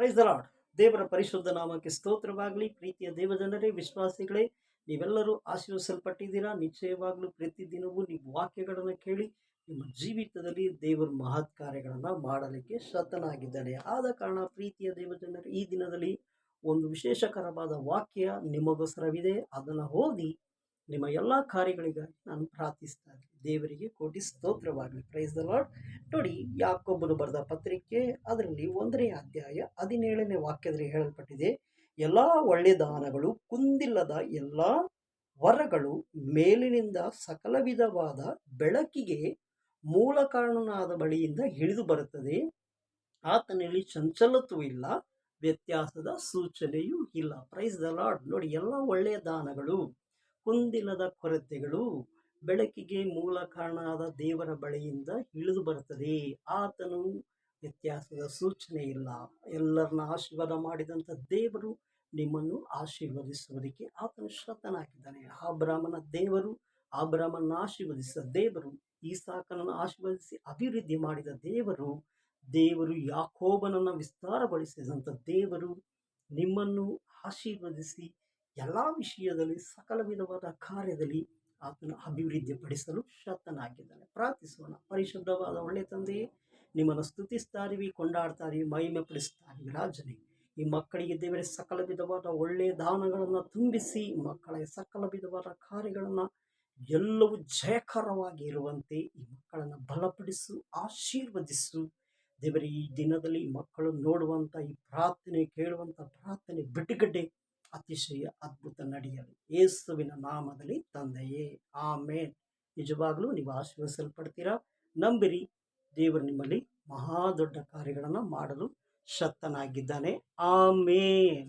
Praise the ದೇವರ ಪರಿಶುದ್ಧ ನಾಮಕ್ಕೆ ಸ್ತೋತ್ರವಾಗಲಿ. ಪ್ರೀತಿಯ ದೇವಜನರೇ, ವಿಶ್ವಾಸಿಗಳೇ, ನೀವೆಲ್ಲರೂ ಆಶೀರ್ವಿಸಲ್ಪಟ್ಟಿದ್ದೀರಾ ನಿಶ್ಚಯವಾಗಲೂ ಪ್ರತಿದಿನವೂ ನೀವು ವಾಕ್ಯಗಳನ್ನು ಕೇಳಿ, ನಿಮ್ಮ ಜೀವಿತದಲ್ಲಿ ದೇವರ ಮಹತ್ ಕಾರ್ಯಗಳನ್ನು ಮಾಡಲಿಕ್ಕೆ ಶತನಾಗಿದ್ದಾನೆ. ಆದ ಕಾರಣ ಪ್ರೀತಿಯ ದೇವಜನರೇ, ಈ ದಿನದಲ್ಲಿ ಒಂದು ವಿಶೇಷಕರವಾದ ವಾಕ್ಯ ನಿಮಗೋಸ್ಕರವಿದೆ. ಅದನ್ನು ಓದಿ ನಿಮ್ಮ ಎಲ್ಲ ಕಾರ್ಯಗಳಿಗಾಗಿ ನಾನು ಪ್ರಾರ್ಥಿಸ್ತಾ ಇದ್ದೀನಿ ದೇವರಿಗೆ ಕೋಟಿ ಸ್ತೋತ್ರವಾಗಲಿ. ಪ್ರೈಸ್ ದ ಲಾರ್ಡ್ ನೋಡಿ ಯಾಕೊಬ್ಬನು ಬರೆದ ಪತ್ರಿಕೆ, ಅದರಲ್ಲಿ ಒಂದನೇ ಅಧ್ಯಾಯ ಹದಿನೇಳನೇ ವಾಕ್ಯದಲ್ಲಿ ಹೇಳಲ್ಪಟ್ಟಿದೆ, ಎಲ್ಲ ಒಳ್ಳೆಯ ದಾನಗಳು, ಕುಂದಿಲ್ಲದ ಎಲ್ಲ ವರಗಳು, ಮೇಲಿನಿಂದ ಸಕಲ ವಿಧವಾದ ಬೆಳಕಿಗೆ ಮೂಲ ಕಾರಣನಾದ ಬಳಿಯಿಂದ ಹಿಡಿದು ಬರುತ್ತದೆ. ಆತನಲ್ಲಿ ಚಂಚಲತ್ವವಿಲ್ಲ ವ್ಯತ್ಯಾಸದ ಸೂಚನೆಯೂ ಇಲ್ಲ. ಪ್ರೈಸ್ ದ ಲಾರ್ಡ್ ನೋಡಿ, ಎಲ್ಲ ಒಳ್ಳೆಯ ದಾನಗಳು. ಕುಂದಿಲ್ಲದ ಕೊರತೆಗಳು ಬೆಳಕಿಗೆ ಮೂಲ ಕಾರಣವಾದ ದೇವರ ಬಳಿಯಿಂದ ಇಳಿದು ಬರುತ್ತದೆ. ಆತನು ವ್ಯತ್ಯಾಸದ ಸೂಚನೆ ಇಲ್ಲ. ಎಲ್ಲರನ್ನ ಆಶೀರ್ವಾದ ಮಾಡಿದಂಥ ದೇವರು ನಿಮ್ಮನ್ನು ಆಶೀರ್ವದಿಸುವುದಕ್ಕೆ ಆತನು ಶ್ರತನಾಗಿದ್ದಾನೆ ಆ ಬ್ರಾಹ್ಮಣ ದೇವರು ಆಬ್ರಾಮನ ಆಶೀರ್ವದಿಸಿದ ದೇವರು, ಈಸಾಕನನ್ನು ಆಶೀರ್ವದಿಸಿ ಅಭಿವೃದ್ಧಿ ಮಾಡಿದ ದೇವರು ದೇವರು ಯಾಕೋಬನನ್ನು ವಿಸ್ತಾರಗೊಳಿಸಿದಂಥ ದೇವರು ನಿಮ್ಮನ್ನು ಆಶೀರ್ವದಿಸಿ ಎಲ್ಲ ವಿಷಯದಲ್ಲಿ ಸಕಲ ವಿಧವಾದ ಕಾರ್ಯದಲ್ಲಿ ಆತನ ಅಭಿವೃದ್ಧಿಪಡಿಸಲು ಶಕ್ತನಾಗಿದ್ದಾನೆ ಪ್ರಾರ್ಥಿಸೋಣ. ಪರಿಶುದ್ಧವಾದ ಒಳ್ಳೆ ತಂದೆಯೇ, ನಿಮ್ಮನ್ನು ಸ್ತುತಿಸ್ತಾ ಇದೀವಿ ಕೊಂಡಾಡ್ತಾ ಇದೀವಿ ಮಹಿಮೆ ಪಡಿಸ್ತಾ ರಾಜನೇ. ಈ ಮಕ್ಕಳಿಗೆ ದೇವರ ಸಕಲ ವಿಧವಾದ ಒಳ್ಳೆಯ ದಾನಗಳನ್ನು ತುಂಬಿಸಿ ಮಕ್ಕಳ ಸಕಲ ವಿಧವಾದ ಕಾರ್ಯಗಳನ್ನು ಎಲ್ಲವೂ ಜಯಕರವಾಗಿ ಇರುವಂತೆ ಈ ಮಕ್ಕಳನ್ನು ಬಲಪಡಿಸು, ಆಶೀರ್ವದಿಸು. ದೇವರ, ಈ ದಿನದಲ್ಲಿ ಮಕ್ಕಳು ನೋಡುವಂಥ ಈ ಪ್ರಾರ್ಥನೆ ಕೇಳುವಂಥ ಪ್ರಾರ್ಥನೆ ಬಿಡುಗಡೆ ಅತಿಶಯ ಅದ್ಭುತ ನಡೆಯಲಿ. ಯೇಸುವಿನ ನಾಮದಲ್ಲಿ ತಂದೆಯೇ. ಆಮೇನ್. ನಿಜವಾಗಲೂ ನೀವು ಆಶೀರ್ವಿಸಲ್ಪಡ್ತೀರಾ ನಂಬಿರಿ. ದೇವರು ನಿಮ್ಮಲ್ಲಿ ಮಹಾ ದೊಡ್ಡ ಕಾರ್ಯಗಳನ್ನು ಮಾಡಲು ಶಕ್ತನಾಗಿದ್ದಾನೆ. ಆಮೇನ್.